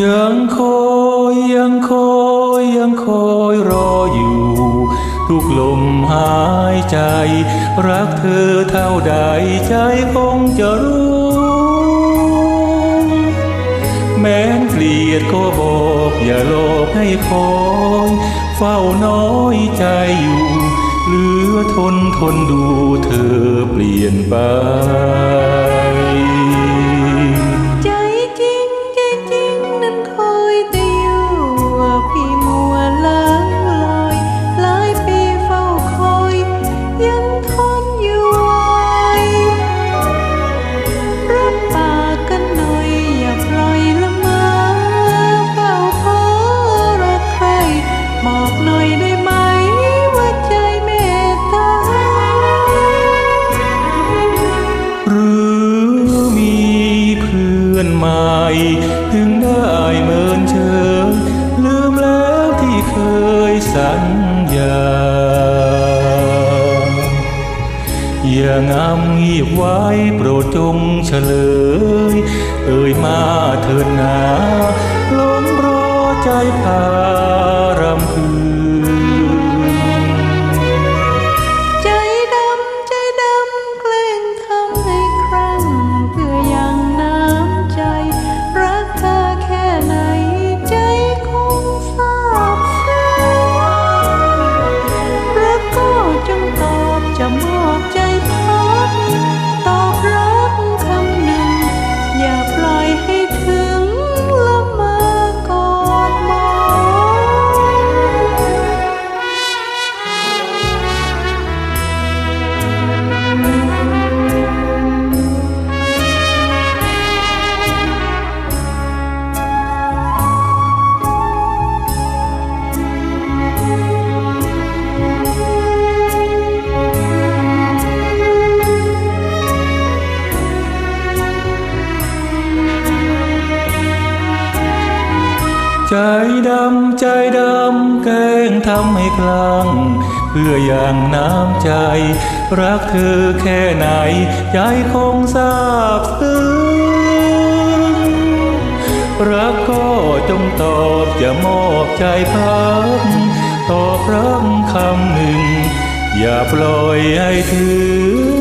ยังคอยยังคอยยังคอยรออยู่ ทุกลมหายใจ รักเธอเท่าใดใจคงจะรู้ แม้นเกลียดก็บอกอย่าโลภให้คอยเฝ้าน้อยใจอยู่เหลือทนทนดูเธอเปลี่ยนไป ใหม่ ถึงได้เมินเฉยลืมแล้วที่เคยสัญญา อย่างำเงีบไว้โปรดจงเฉลย เอ่ยมาเถิดนาลมรอใจพา ใจดำใจดำแกล้งทำให้คลั่งเพื่ออย่างน้ำใจ รักเธอแค่ไหน ใจคงทราบซึ้งรักก็จงตอบจะมอบใจพักตอบรักคำหนึ่ง อย่าปล่อยให้ถึง